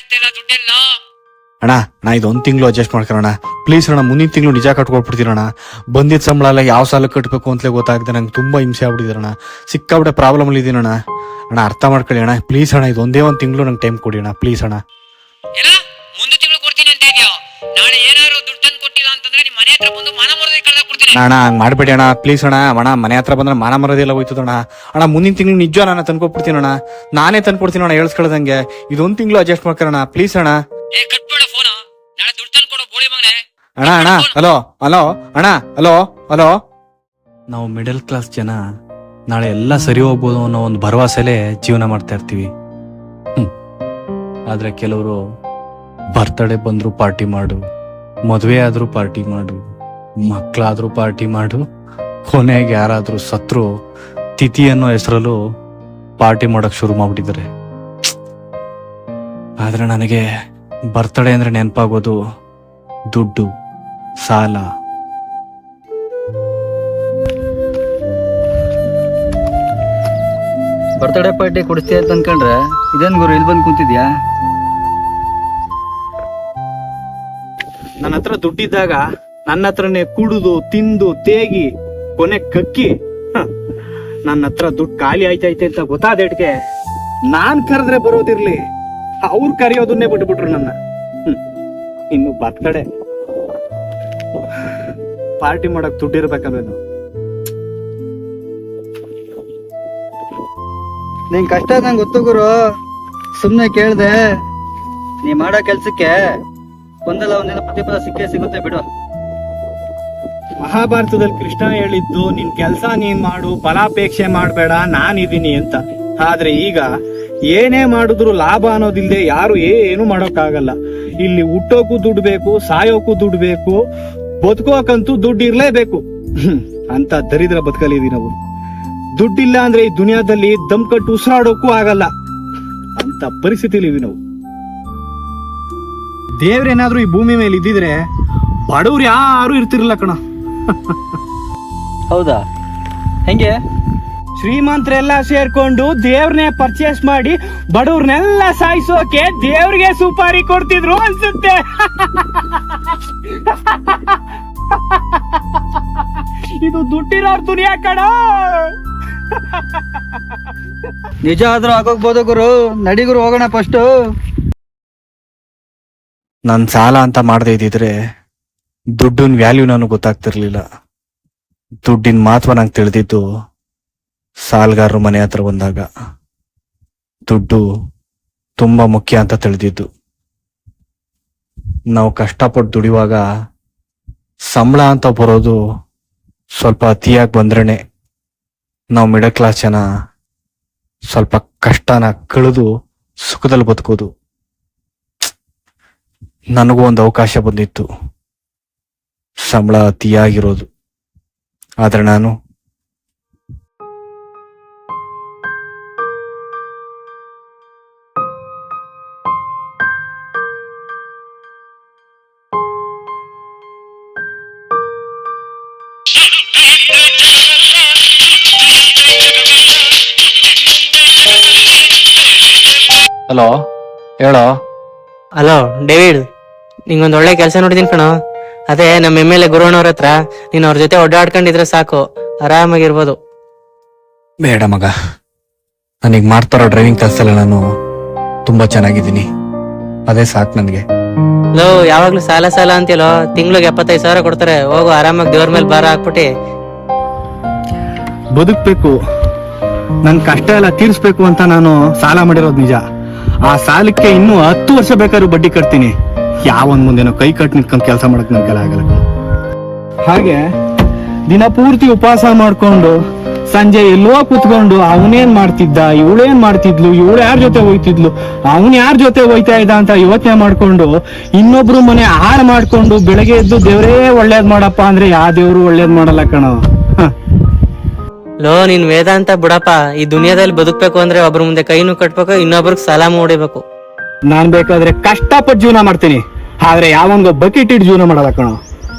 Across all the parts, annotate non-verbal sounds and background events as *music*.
ಎತ್ತಿಲ್ಲ ದುಡ್ಡೆಲ್ಲ. ಅಣ್ಣ ನಾ ಒಂದ್ ತಿಂಗಳು ಅಡ್ಜಸ್ಟ್ ಮಾಡ್ಕೊಳ್ಳೋಣ ಪ್ಲೀಸ್ ಅಣ್ಣ ಮುಂದಿನ ತಿಂಗಳು ನಿಜ ಕಟ್ಕೊಟ್ಬಿಡ್ತೀರಣ್ಣ. ಬಂದಿದ್ದ ಸಂಬಳ ಎಲ್ಲ ಯಾವ ಸಾಲ ಕಟ್ಟಬೇಕು ಅಂತಲೇ ಗೊತ್ತಾಗ್ತದೆ ನಂಗೆ ತುಂಬಾ ಹಿಂಸೆ ಆಗ್ಬಿಟ್ಟಿದ್ರಣ್ಣ. ಸಿಕ್ಕಾಬಿಟ್ಟೆ ಪ್ರಾಬ್ಲಮ್ ಅಲ್ಲಿ ಇದೀನಣ್ಣ. ಅಣ್ಣ ಅರ್ಥ ಮಾಡ್ಕೊಳ್ಳಿ ಅಣ್ಣ. ಪ್ಲೀಸ್ ಅಣ್ಣ ಇದು ಒಂದೇ ಒಂದು ತಿಂಗಳು ನಂಗೆ ಟೈಮ್ ಕೊಡಿ ಅಣ್ಣ. ಪ್ಲೀಸ್ ಅಣ್ಣ. ಅಣ್ಣ ಹಂಗ್ ಮಾಡ್ಬೇಡಿ ಅಣ್ಣ. ಪ್ಲೀಸ್ ಅಣ್ಣ ಅಣ್ಣ ಮನೆ ಹತ್ರ ಬಂದ್ರೆ ಮಾನ ಮರದೆಲ್ಲ ಹೋಯ್ತದಣ್ಣ ಅಣ್ಣ. ಮುಂದಿನ ತಿಂಗಳು ನಿಜ ನಾನು ತಂದ್ಕೊಟ್ಬಿಡ್ತೀನಿ ಅಣ್ಣ. ನಾನೇ ತಂದ್ಕೊಡ್ತೀನಿ ಅಣ್ಣ ಹೇಳ್ಸ್ಕೊಳ್ದಂಗೆ ಇದೊಂದ್ ತಿಂಗಳು ಅಡ್ಜಸ್ಟ್ ಮಾಡ್ಕೊಣ ಪ್ಲೀಸ್ ಅಣ್ಣ. ಏ ಕಟ್ಬೇಡ ಫೋನ ನಾಳೆ ದುಡ್ಡು ತಂದು ಕೊಡೋ ಬೋಳಿ ಮಗನೇ. ಅಣ್ಣ ಅಣ್ಣ. ಹಲೋ ಹಲೋ ಅಣ್ಣ ಹಲೋ ಹಲೋ ನಾವು ಮಿಡಲ್ ಕ್ಲಾಸ್ ಜನ ನಾಳೆ ಎಲ್ಲ ಸರಿ ಹೋಗ್ಬೋದು ಅನ್ನೋ ಒಂದು ಭರವಸೆಲೆ ಜೀವನ ಮಾಡ್ತಾ ಇರ್ತೀವಿ. ಆದ್ರೆ ಕೆಲವರು ಬರ್ತಡೇ ಬಂದ್ರು ಪಾರ್ಟಿ ಮಾಡು ಮದುವೆ ಆದರೂ ಪಾರ್ಟಿ ಮಾಡು ಮಕ್ಕಳಾದ್ರೂ ಪಾರ್ಟಿ ಮಾಡು ಕೊನೆಗೆ ಯಾರಾದರೂ ಸತ್ರು ತಿಥಿ ಅನ್ನೋ ಹೆಸರಲ್ಲೂ ಪಾರ್ಟಿ ಮಾಡಕ್ ಶುರು ಮಾಡ್ಬಿಟ್ಟಿದ್ದಾರೆ. ಆದ್ರೆ ನನಗೆ ಬರ್ತಡೇ ಅಂದ್ರೆ ನೆನಪಾಗೋದು ದುಡ್ಡು ಸಾಲ. ಬರ್ತಡೇ ಪಾರ್ಟಿ ಕೊಡಿಸ್ತೀಯ ಅಂತ ಅನ್ಕೊಂಡ್ರೆ ಇದೇನು ಗುರು ಇಲ್ಲಿ ಬಂದು ಕುಂತಿದ್ಯಾ? ನನ್ನ ಹತ್ರ ದುಡ್ಡಿದ್ದಾಗ ನನ್ನ ಹತ್ರನೇ ಕುಡಿದು, ತಿಂದು, ತೇಗಿ, ಕೊನೆ ಕಕ್ಕಿ. ನನ್ನ ಹತ್ರ ದುಡ್ಡು ಖಾಲಿ ಆಯ್ತೈತೆ ಅಂತ ಗೊತ್ತಾದೇಟ್ಗೆ ನಾನ್ ಕರೆದ್ರೆ ಬರೋದಿರ್ಲಿ. ಅವ್ರು ಕರೆಯೋದನ್ನೇ ಬಿಟ್ಬಿಟ್ರು ನನ್ನ. ಇನ್ನು ಬರ್ತಡೆ ಪಾರ್ಟಿ ಮಾಡಕ್ ದುಡ್ಡಿರ್ಬೇಕಲ್ವೇನು? ನಿನ್ ಕಷ್ಟ ನಂಗೆ ಗೊತ್ತು ಗುರು. ಸುಮ್ನೆ ಕೇಳ್ದೆ. ನೀ ಮಾಡೋ ಕೆಲ್ಸಕ್ಕೆ ಒಂದಲ್ಲ ಒಂದಿನ ಪ್ರತಿಫಲ ಸಿಕ್ಕೇ ಸಿಗುತ್ತೆ ಬಿಡು. ಮಹಾಭಾರತದಲ್ಲಿ ಕೃಷ್ಣ ಹೇಳಿದ್ದು, ನಿನ್ ಕೆಲಸ ನೀನ್ ಮಾಡು, ಫಲಾಪೇಕ್ಷೆ ಮಾಡಬೇಡ, ನಾನಿದ್ದೀನಿ ಅಂತ. ಆದ್ರೆ ಈಗ ಏನೇ ಮಾಡಿದ್ರು ಲಾಭ ಅನ್ನೋದಿಲ್ಲದೆ ಯಾರು ಏನು ಮಾಡೋಕ್ಕಾಗಲ್ಲ. ಇಲ್ಲಿ ಹುಟ್ಟೋಕು ದುಡ್ಡು ಬೇಕು, ಸಾಯೋಕು ದುಡ್ಡು ಬೇಕು ಬದುಕೋಕಂತೂ ದುಡ್ಡು ಇರ್ಲೇಬೇಕು. ಅಂತ ದರಿದ್ರ ಬದುಕಲಿದೀವಿ ನಾವು. ದುಡ್ಡಿಲ್ಲ ಅಂದ್ರೆ ಈ ದುನಿಯಾದಲ್ಲಿ ದಮ್ ಕಟ್ಟು ಉಸಿರಾಡೋಕ್ಕೂ ಆಗಲ್ಲ ಅಂತ ಪರಿಸ್ಥಿತಿಲಿ ಇದೀವಿ ನಾವು. ದೇವ್ರೇನಾದ್ರೂ ಈ ಭೂಮಿ ಮೇಲೆ ಇದ್ದಿದ್ರೆ ಬಡವ್ರು ಯಾರು ಇರ್ತಿರ್ಲಿಲ್ಲ ಕಣ. ಹೌದಾ? ಹೆಂಗೆ? ಶ್ರೀಮಂತರೆಲ್ಲ ಸೇರ್ಕೊಂಡು ದೇವ್ರನ್ನೇ ಪರ್ಚೇಸ್ ಮಾಡಿ ಬಡವ್ರನ್ನೆಲ್ಲ ಸಾಯಿಸೋಕೆ ದೇವ್ರಿಗೆ ಸುಪಾರಿ ಕೊಡ್ತಿದ್ರು ಅನ್ಸುತ್ತೆ. ಇದು ದುಡ್ಡಿರೋರ್ ದುನಿಯಾ ಕಣ. ನಿಜ ಆದ್ರೂ ಆಗೋಗ್ಬೋದು ಗುರು. ನಡಿಗುರು ಹೋಗೋಣ ಫಸ್ಟ್ ನನ್ ಸಾಲ ಅಂತ ಮಾಡದೇ ಇದ್ದಿದ್ರೆ ದುಡ್ಡಿನ ವ್ಯಾಲ್ಯೂ ನನಗೆ ಗೊತ್ತಾಗ್ತಿರ್ಲಿಲ್ಲ. ದುಡ್ಡಿನ ಮಹತ್ವ ನಂಗೆ ತಿಳಿದಿದ್ದು ಸಾಲ್ಗಾರರು ಮನೆ ಹತ್ರ ಬಂದಾಗ. ದುಡ್ಡು ತುಂಬಾ ಮುಖ್ಯ ಅಂತ ತಿಳಿದಿದ್ದು. ನಾವು ಕಷ್ಟಪಟ್ಟು ದುಡಿಯುವಾಗ ಸಂಬಳ ಅಂತ ಬರೋದು ಸ್ವಲ್ಪ ಅತಿಯಾಗಿ ಬಂದ್ರೇನೆ ನಾವು ಮಿಡಲ್ ಕ್ಲಾಸ್ ಜನ ಸ್ವಲ್ಪ ಕಷ್ಟನ ಕಳೆದು ಸುಖದಲ್ಲಿ ಬದುಕೋದು. ನನಗೂ ಒಂದು ಅವಕಾಶ ಬಂದಿತ್ತು. ಸಂಬಳ ಅತಿಯಾಗಿರೋದು. ಆದ್ರೆ ನಾನು ಹಲೋ ಹೇಳೋ? ಹಲೋ ಡೇವಿಡ್ ನಿಂಗೊಂದು ಒಳ್ಳೆ ಕೆಲಸ ನೋಡಿದೀನಿ ಕಣೋ. ಅದೇ ನಮ್ಮ ಎಂ ಎಲ್ ಎ ಗುರುವಣ್ಣವ್ರ ಹತ್ರ ನೀನ್ ಅವ್ರ ಜೊತೆ ಒಡ್ಡಾಡ್ಕೊಂಡಿದ್ರೆ ಸಾಕು. ಆರಾಮಾಗಿರ್ಬೋದು. ಬೇಡ ಮಗ. ನನಗೆ ಮಾಡ್ತಾರೋ ಡ್ರೈವಿಂಗ್ ಕೆಲಸಲ್ಲ ನಾನು ತುಂಬಾ ಚೆನ್ನಾಗಿದ್ದೀನಿ. ಅದೇ ಸಾಕು ನನಗೆ. ಲೋ ಯಾವಾಗ್ಲೂ ಸಾಲ ಸಾಲ ಅಂತೀಲೋ ತಿಂಗ್ಳಿಗೆ ಎಪ್ಪತ್ತೈದು ಸಾವಿರ ಕೊಡ್ತಾರೆ. ಹೋಗು ಆರಾಮಾಗಿ ದೇವ್ರ ಮೇಲೆ ಭಾರ ಹಾಕ್ಬಿಟ್ಟಿ. ಬದುಕ್ಬೇಕು. ನನ್ ಕಷ್ಟ ಎಲ್ಲ ತೀರಿಸ್ಬೇಕು ಅಂತ ನಾನು ಸಾಲ ಮಾಡಿರೋದು ನಿಜ. ಆ ಸಾಲಕ್ಕೆ ಇನ್ನೂ ಹತ್ತು ವರ್ಷ ಬೇಕಾದ್ರೂ ಬಡ್ಡಿ ಕಟ್ತೀನಿ. ಯಾವನ್ ಮುಂದೆನೋ ಕೈ ಕಟ್ ನಿಂತ್ಕೊಂಡ್ ಕೆಲಸ ಮಾಡಕ್ ನನ್ ಕೆಲ ಆಗಲ್ಲ ಹಾಗೆ ದಿನ ಪೂರ್ತಿ ಉಪವಾಸ ಮಾಡ್ಕೊಂಡು ಸಂಜೆ ಎಲ್ಲೋ ಕುತ್ಕೊಂಡು ಅವನೇನ್ ಮಾಡ್ತಿದ್ದ ಇವಳೇನ್ ಮಾಡ್ತಿದ್ಲು ಇವಳು ಯಾರ ಜೊತೆ ಹೋಯ್ತಿದ್ಲು ಅವನ್ ಯಾರ ಜೊತೆ ಹೋಯ್ತಾ ಇದ್ದ ಅಂತ ಯೋಚನೆ ಮಾಡ್ಕೊಂಡು ಇನ್ನೊಬ್ರು ಮನೆ ಹಾಳು ಮಾಡ್ಕೊಂಡು ಬೆಳಗ್ಗೆ ಎದ್ದು ದೇವರೇ ಒಳ್ಳೇದ್ ಮಾಡಪ್ಪ ಅಂದ್ರೆ ಯಾ ದೇವ್ರು ಒಳ್ಳೇದ್ ಮಾಡಲ್ಲ ಕಣ. ಲೋ ನೀನ್ ವೇದಾಂತ ಬಿಡಪ್ಪ ಈ ದುನಿಯಾದಲ್ಲಿ ಬದುಕ್ಬೇಕು ಅಂದ್ರೆ ಒಬ್ರ ಮುಂದೆ ಕೈನು ಕಟ್ಬೇಕು ಇನ್ನೊಬ್ರಿಗೆ ಸಲಾಮ್ ಮೂಡಿಬೇಕು ನಾನ್ ಬೇಕಾದ್ರೆ ಕಷ್ಟಪಟ್ಟು ಜೀವನ ಮಾಡ್ತೀನಿ. ಆದ್ರೆ ಯಾವನ್ಗೋ ಬಕೆಟ್ ಇಟ್ಟು ಜೀವನ ಮಾಡಲ್ಲ ಕಣೋ.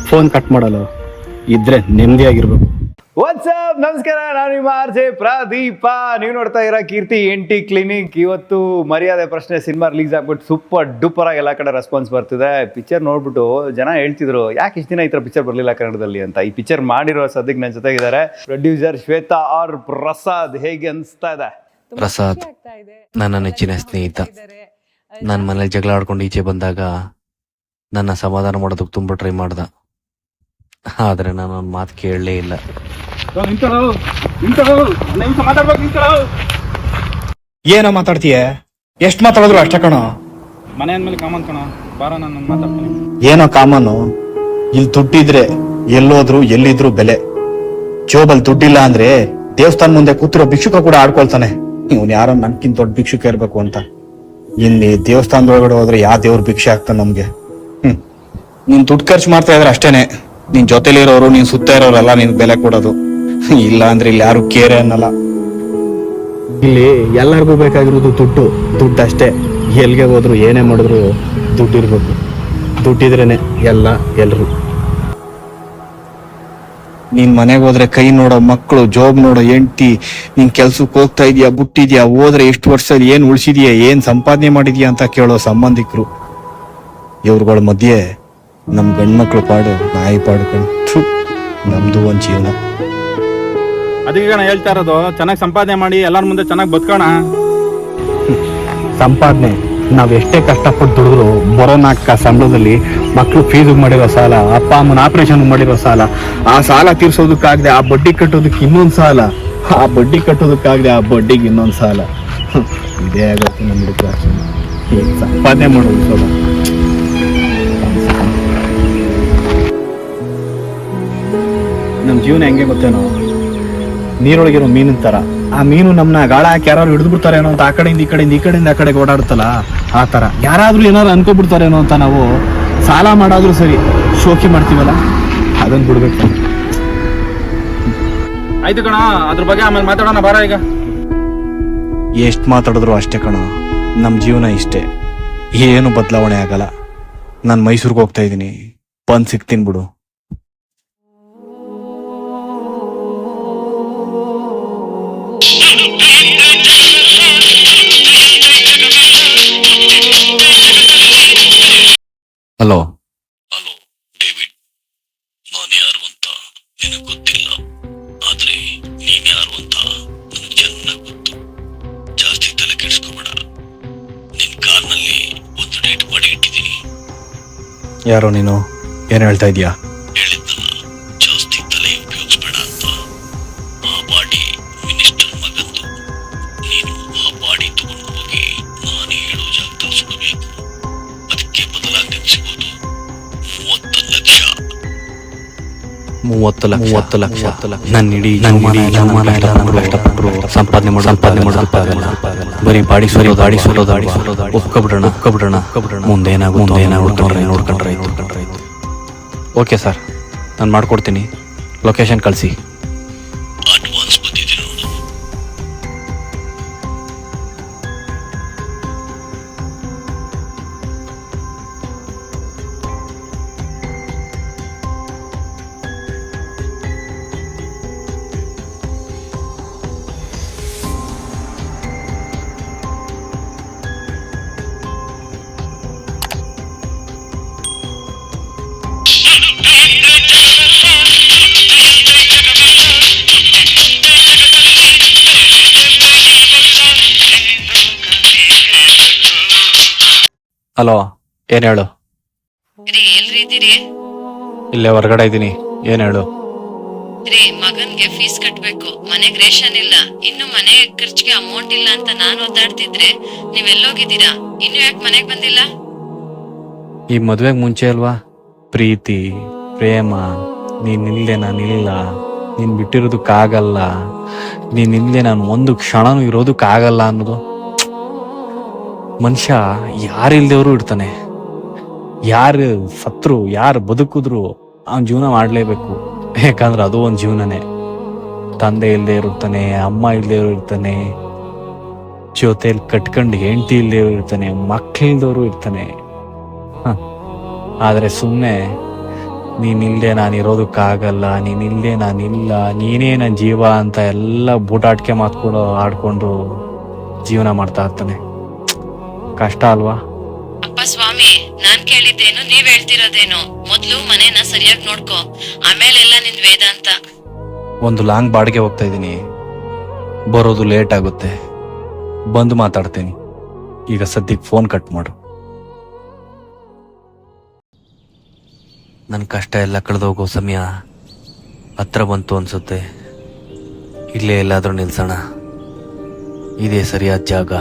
ಫೋನ್ ಕಟ್ ಮಾಡಲು ಇದ್ರೆ ನೆಮ್ಮದಿ ಆಗಿರ್ಬೇಕು. ವಾಟ್ಸಪ್ ನಮಸ್ಕಾರ ನಾನು ನಿಮ್ಮ ಆರ್ ಜೆ ಪ್ರದೀಪ. ನೀವು ನೋಡ್ತಾ ಇರೋ ಕೀರ್ತಿ ಎನ್ ಟಿ ಕ್ಲಿನಿಕ್. ಇವತ್ತು ಮರ್ಯಾದೆ ಪ್ರಶ್ನೆ ಸಿನಿಮಾ ರಿಲೀಸ್ ಆಗ್ಬಿಟ್ಟು ಸೂಪರ್ ಡೂಪರ್ ಆಗಿ ಎಲ್ಲ ಕಡೆ ರೆಸ್ಪಾನ್ಸ್ ಬರ್ತಿದೆ. ಪಿಕ್ಚರ್ ನೋಡ್ಬಿಟ್ಟು ಜನ ಹೇಳ್ತಿದ್ರು ಯಾಕೆ ಇಷ್ಟು ದಿನ ಈ ಥರ ಪಿಕ್ಚರ್ ಬರಲಿಲ್ಲ ಕನ್ನಡದಲ್ಲಿ? ಅಂತ. ಈ ಪಿಕ್ಚರ್ ಮಾಡಿರೋ ಸದ್ಯಕ್ಕೆ ನನ್ನ ಜೊತೆಗಿದ್ದಾರೆ ಪ್ರೊಡ್ಯೂಸರ್ ಶ್ವೇತಾ ಆರ್ ಪ್ರಸಾದ್. ಹೇಗೆ ಅನಿಸ್ತಾ ಇದೆ? ಪ್ರಸಾದ್ ನನ್ನ ನೆಚ್ಚಿನ ಸ್ನೇಹಿತ. ನನ್ನ ಮನೇಲಿ ಜಗಳ ಆಡ್ಕೊಂಡು ಈಚೆ ಬಂದಾಗ ನನ್ನ ಸಮಾಧಾನ ಮಾಡೋದಕ್ಕೆ ತುಂಬ ಟ್ರೈ ಮಾಡ್ದ. ಆದ್ರೆ ನಾನು ಅವ್ನ ಮಾತು ಕೇಳಲೇ ಇಲ್ಲ. ಏನೋ ಮಾತಾಡ್ತೀಯ? ಎಷ್ಟು ಮಾತಾಡಿದ್ರು ಅಷ್ಟೇ ಕಣೋ. ಮನೆ ಅಂದ್ಮೇಲೆ ಕಾಮನ್ ಕಣ. ಬಾರ ನಾನು ಮಾತಾಡ್ತೀನಿ. ಏನೋ ಕಾಮನು? ಇಲ್ಲಿ ದುಡ್ಡಿದ್ರೆ ಎಲ್ಲೋದ್ರು ಎಲ್ಲಿದ್ರು ಬೆಲೆ. ಜೋಬಲ್ ದುಡ್ಡಿಲ್ಲ ಅಂದ್ರೆ ದೇವಸ್ಥಾನ ಮುಂದೆ ಕೂತಿರೋ ಭಿಕ್ಷುಕ ಕೂಡ ಆಡ್ಕೊಳ್ತಾನೆ. ಇವನ್ ಯಾರೋ ನನ್ಕಿಂತ ದೊಡ್ಡ ಭಿಕ್ಷುಕ ಇರ್ಬೇಕು ಅಂತ. ಇಲ್ಲಿ ದೇವಸ್ಥಾನದೊಳಗಡೆ ಹೋದ್ರೆ ಯಾವ ದೇವ್ರ ಭಿಕ್ಷೆ ಆಗ್ತಾನೆ ನಮ್ಗೆ? ನೀನ್ ದುಡ್ಡು ಖರ್ಚು ಮಾಡ್ತಾ ಇದ್ರೆ ಅಷ್ಟೇನೆ. ನಿನ್ ಜೊತೆಲಿರೋರು, ನೀನ್ ಸುತ್ತ ಇರೋರೆಲ್ಲ ನಿನ್ ಬೆಲೆ ಕೊಡೋದು. ಇಲ್ಲ ಅಂದ್ರೆ ಇಲ್ಲಿ ಯಾರು ಕೇರೆ ಅನ್ನಲ್ಲ. ಇಲ್ಲಿ ಎಲ್ಲರಿಗೂ ಬೇಕಾಗಿರೋದು ದುಡ್ಡು. ದುಡ್ಡು ಅಷ್ಟೇ. ಎಲ್ಲಿಗೆ ಹೋದ್ರು ಏನೇ ಮಾಡಿದ್ರು ದುಡ್ಡು ಇರ್ಬೇಕು. ದುಡ್ಡಿದ್ರೇನೆ ಎಲ್ಲ ಎಲ್ರು. ನೀನ್ ಮನೆಗೆ ಹೋದ್ರೆ ಕೈ ನೋಡೋ ಮಕ್ಕಳು ಜಾಬ್ ನೋಡೋ ಹೆಂಡ್ತಿ ನೀನ್ ಕೆಲ್ಸಕ್ಕೆ ಹೋಗ್ತಾ ಇದೀಯಾ ಬಿಟ್ಟಿದ್ಯಾ ಹೋದ್ರೆ ಎಷ್ಟು ವರ್ಷದಲ್ಲಿ ಏನ್ ಉಳಿಸಿದ್ಯಾ ಏನ್ ಸಂಪಾದನೆ ಮಾಡಿದ್ಯಾ ಅಂತ ಕೇಳೋ ಸಂಬಂಧಿಕರು. ಇವ್ರುಗಳ ಮಧ್ಯೆ ನಮ್ ಗಂಡ್ಮಕ್ಳು ಪಾಡು ನಾಯಿ ಪಾಡು ಕಣ್ಣು ನಮ್ದು ಒಂದ್ ಜೀವನ. ಅದಕ್ಕೆ ಕಣ ಹೇಳ್ತಾ ಇರೋದು ಚೆನ್ನಾಗಿ ಸಂಪಾದನೆ ಮಾಡಿ ಎಲ್ಲರ ಮುಂದೆ ಚೆನ್ನಾಗಿ ಬದುಕೋಣ. ಸಂಪಾದನೆ ನಾವ್ ಎಷ್ಟೇ ಕಷ್ಟಪಟ್ಟು ದುಡಿದ್ರು ಬರೋ ನಾಲ್ಕ ಸಂಬಳದಲ್ಲಿ ಮಕ್ಳು ಫೀಸ್ ಮಾಡಿರೋ ಸಾಲ, ಅಪ್ಪ ಅಮ್ಮನ ಆಪರೇಷನ್ ಮಾಡಿರೋ ಸಾಲ, ಆ ಸಾಲ ತೀರ್ಸೋದಕ್ಕಾಗದೆ ಆ ಬಡ್ಡಿ ಕಟ್ಟೋದಕ್ಕೆ ಇನ್ನೊಂದು ಸಾಲ, ಆ ಬಡ್ಡಿ ಕಟ್ಟೋದಕ್ಕಾಗದೆ ಆ ಬಡ್ಡಿಗೆ ಇನ್ನೊಂದು ಸಾಲ. *laughs* ಇದೇ ಆಗುತ್ತೆ ನಮ್ಮ ಹುಡುಗ ಸಂಪಾದನೆ ಮಾಡೋದು ಸಲ ನಮ್ಮ ಜೀವನ ಹೆಂಗೆ ಗೊತ್ತೇನೋ? ನೀರೊಳಗಿರೋ ಮೀನಿನ ತರ ಆ ಮೀನು ನಮ್ಮನ್ನ ಗಾಳ ಹಾಕಿ ಯಾರು ಹಿಡಿದು ಬಿಡ್ತಾರೇನೋ ಅಂತ ಆ ಕಡೆಯಿಂದ ಈ ಕಡೆಯಿಂದ ಈ ಕಡೆಯಿಂದ ಆ ಕಡೆಗೆ ಓಡಾಡುತ್ತಲ್ಲ, ಆ ಥರ. ಯಾರಾದರೂ ಏನಾದ್ರು ಅನ್ಕೊಬಿಡ್ತಾರೇನೋ ಅಂತ ನಾವು ಸಾಲ ಮಾಡಾದ್ರೂ ಸರಿ ಶೋಕಿ ಮಾಡ್ತೀವಲ್ಲ? ಅದನ್ನ ಬಿಡ್ಬೇಕು. ಆಯ್ತು ಕಣ ಅದ್ರ ಬಗ್ಗೆ ಆಮೇಲೆ ಮಾತಾಡೋಣ ಬಾರ ಈಗ. ಎಷ್ಟು ಮಾತಾಡಿದ್ರು ಅಷ್ಟೇ ಕಣ ನಮ್ಮ ಜೀವನ ಇಷ್ಟೇ. ಏನು ಬದಲಾವಣೆ ಆಗಲ್ಲ. ನಾನು ಮೈಸೂರಿಗೆ ಹೋಗ್ತಾ ಇದ್ದೀನಿ. ಬಂದು ಸಿಗ್ತೀನಿ ಬಿಡು. ಹಲೋ ಹಲೋ ಡೇವಿಡ್ ನಾನು ಯಾರು ಅಂತ ನಿನಗೆ ಗೊತ್ತಿಲ್ಲ. ಆದ್ರೆ ನೀನ್ ಯಾರು ಅಂತ ನನಗೆ ಚೆನ್ನಾಗಿ ಗೊತ್ತು. ಜಾಸ್ತಿ ತಲೆ ಕೆಡಿಸ್ಕೋಬೇಡ. ನಿನ್ ಕಾರ್ನಲ್ಲಿ ಒಂದು ಡೇಟ್ ಮಾಡಿ ಇಟ್ಟಿದ್ದೀನಿ. ಯಾರೋ ನೀನು? ಏನ್ ಹೇಳ್ತಾ ಇದೀಯಾ? ಹೇಳಿದ್ದಲ್ಲ ಜಾಸ್ತಿ ತಲೆ ಉಪಯೋಗಿಸ್ಬೇಡ ಅಂತ. ಮೂವತ್ತು ಲಕ್ಷ. ಮೂವತ್ತು ಲಕ್ಷ. ನನ್ನ ಇಡೀ ನನ್ನ ಇಡೀ ಕಷ್ಟಪಟ್ಟರು ಸಂಪಾದನೆ ಮಾಡಿ ಸಂಪಾದನೆ ಮಾಡೋದಕ್ಕಾಗಲ್ಲ ಬರೀ ಬಾಡಿ ಸೋಲೋ ಗಾಡಿ ಸೋಲೋ ಗಾಡಿ ಸೋಲೋ ಒಪ್ಕೊಬಿಡೋಣ ಒಪ್ಕೊಬಿಡೋಣ ಒಪ್ಕೊಬಿಡೋಣ ಮುಂದೆ ಏನಾಗುತ್ತೆ ಮುಂದೆ ಏನಾಗುತ್ತೆ ನೋಡ್ಕೊಂಡ್ರೆ ನೋಡ್ಕೊಂಡ್ರೆ ಓಕೆ ಸರ್ ನಾನು ಮಾಡ್ಕೊಡ್ತೀನಿ. ಲೊಕೇಶನ್ ಕಳಿಸಿ. ಹಲೋ ಏನ್ ಹೇಳು? ರೀ ಎಲ್ರಿ ಇದ್ದೀರಿ? ಇಲ್ಲೇ ಹೊರಗಡೆ ಇದ್ದೀನಿ. ಏನ್ ಹೇಳು? ರೀ ಮಗನ್ಗೆ ಫೀಸ್ ಕಟ್ಬೇಕು. ಮನೆಗ್ ರೇಷನ್ ಇಲ್ಲ. ಇನ್ನು ಮನೆ ಖರ್ಚಿಗೆ ಅಮೌಂಟ್ ಇಲ್ಲ ಅಂತ ನಾನು ಒದ್ದಾಡ್ತಿದ್ರೆ ನೀವ್ ಎಲ್ಲೋಗಿದ್ದೀರಾ? ಇನ್ನು ಯಾಕೆ ಮನೆಗ್ ಬಂದಿಲ್ಲ? ಈ ಮದ್ವೆಗ್ ಮುಂಚೆ ಅಲ್ವಾ? ಪ್ರೀತಿ ಪ್ರೇಮ ನೀನ್ ಇಲ್ಲದೆ ನಾನು ಇಲ್ಲ ನೀನ್ ಬಿಟ್ಟಿರೋದಕ್ಕಾಗಲ್ಲ. ನೀನ್ ಇಲ್ಲದೆ ನಾನು ಒಂದು ಕ್ಷಣನೂ ಇರೋದಕ್ಕಾಗಲ್ಲ ಅನ್ನೋದು ಮನುಷ್ಯ ಯಾರಿಲ್ದೇವ್ರು ಇರ್ತಾನೆ. ಯಾರು ಸತ್ರು, ಯಾರು ಬದುಕಿದ್ರು ಅವ್ನ ಜೀವನ ಮಾಡಲೇಬೇಕು. ಯಾಕಂದ್ರೆ ಅದು ಒಂದು ಜೀವನನೇ. ತಂದೆ ಇಲ್ಲದೆ ಇರ್ತಾನೆ, ಅಮ್ಮ ಇಲ್ಲದೆ ಇರ್ತಾನೆ ಜೊತೆಯಲ್ಲಿ ಕಟ್ಕೊಂಡು ಹೆಂಡತಿ ಇಲ್ಲದೆ ಇರ್ತಾನೆ ಮಕ್ಕಳಿಲ್ದವರು ಇರ್ತಾನೆ. ಆದರೆ ಸುಮ್ಮನೆ ನೀನಿಲ್ಲದೆ ನಾನು ಇರೋದಕ್ಕಾಗಲ್ಲ ನೀನಿಲ್ಲದೆ ನಾನಿಲ್ಲ ನೀನೇ ನನ್ನ ಜೀವ ಅಂತ ಎಲ್ಲ ಬೂಟಾಟಿಕೆ ಮಾತ್ಕೊಂಡು ಆಡ್ಕೊಂಡು ಜೀವನ ಮಾಡ್ತಾ ಇರ್ತಾನೆ. ಕಷ್ಟ ಅಲ್ವಾ? ಅಪ್ಪ ಸ್ವಾಮಿ ನಾನ್ ಕೇಳಿದ್ದೇನು ನೀವ್ ಹೇಳ್ತಿರೋದೇನು? ಮೊದ್ಲು ಮನೇನ ಸರಿಯಾಗಿ ನೋಡ್ಕೋ. ಆಮೇಲೆಲ್ಲ ನಿನ್ ವೇದಾಂತ. ಒಂದು ಲಾಂಗ್ ಬಾಡಿಗೆ ಹೋಗ್ತಾ ಇದ್ದೀನಿ. ಬರೋದು ಲೇಟ್ ಆಗುತ್ತೆ. ಬಂದು ಮಾತಾಡ್ತೀನಿ. ಈಗ ಸದ್ಯಕ್ಕೆ ಫೋನ್ ಕಟ್ ಮಾಡು. ನನ್ನ ಕಷ್ಟ ಎಲ್ಲ ಕಳೆದೋಗೋ ಸಮಯ ಹತ್ರ ಬಂತು ಅನ್ಸುತ್ತೆ. ಇಲ್ಲೇ ಎಲ್ಲಾದರೂ ನಿಲ್ಸೋಣ. ಇದೇ ಸರಿಯಾದ ಜಾಗ.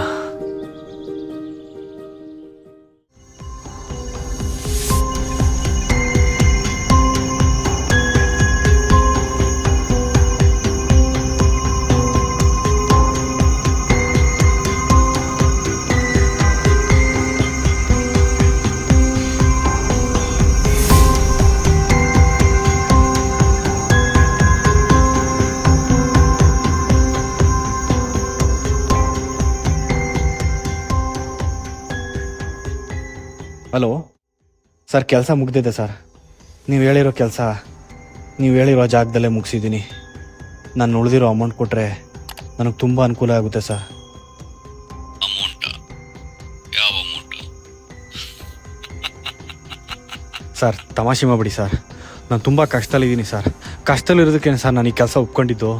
ಸರ್ ಕೆಲಸ ಮುಗ್ದಿದೆ ಸರ್. ನೀವು ಹೇಳಿರೋ ಕೆಲಸ ನೀವು ಹೇಳಿರೋ ಜಾಗದಲ್ಲೇ ಮುಗಿಸಿದ್ದೀನಿ. ನಾನು ಉಳಿದಿರೋ ಅಮೌಂಟ್ ಕೊಟ್ಟರೆ ನನಗೆ ತುಂಬ ಅನುಕೂಲ ಆಗುತ್ತೆ ಸರ್. ಸರ್ ತಮಾಷೆ ಮಾಡಬೇಡಿ ಸರ್. ನಾನು ತುಂಬ ಕಷ್ಟದಲ್ಲಿದ್ದೀನಿ ಸರ್. ಕಷ್ಟದಲ್ಲಿರೋದಕ್ಕೇನು ಸರ್ ನಾನು ಈ ಕೆಲಸ ಒಪ್ಕೊಂಡಿದ್ದು?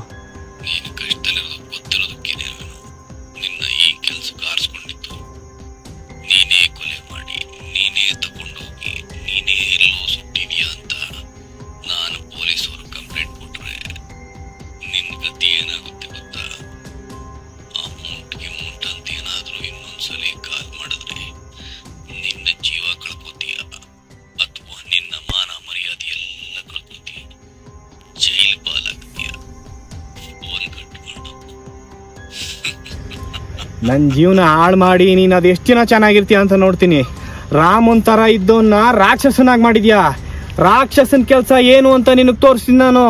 ನನ್ನ ಜೀವನ ಹಾಳು ಮಾಡಿ, ನೀನು ಅದು ಎಷ್ಟು ದಿನ ಚೆನ್ನಾಗಿರ್ತೀಯ ಅಂತ ನೋಡ್ತೀನಿ. ರಾಮನ್ ಥರ ಇದ್ದವನ್ನ ರಾಕ್ಷಸನಾಗಿ ಮಾಡಿದ್ಯಾ? ರಾಕ್ಷಸನ ಕೆಲಸ ಏನು ಅಂತ ನಿನಗೆ ತೋರಿಸ್ತೀನಿ ನಾನು.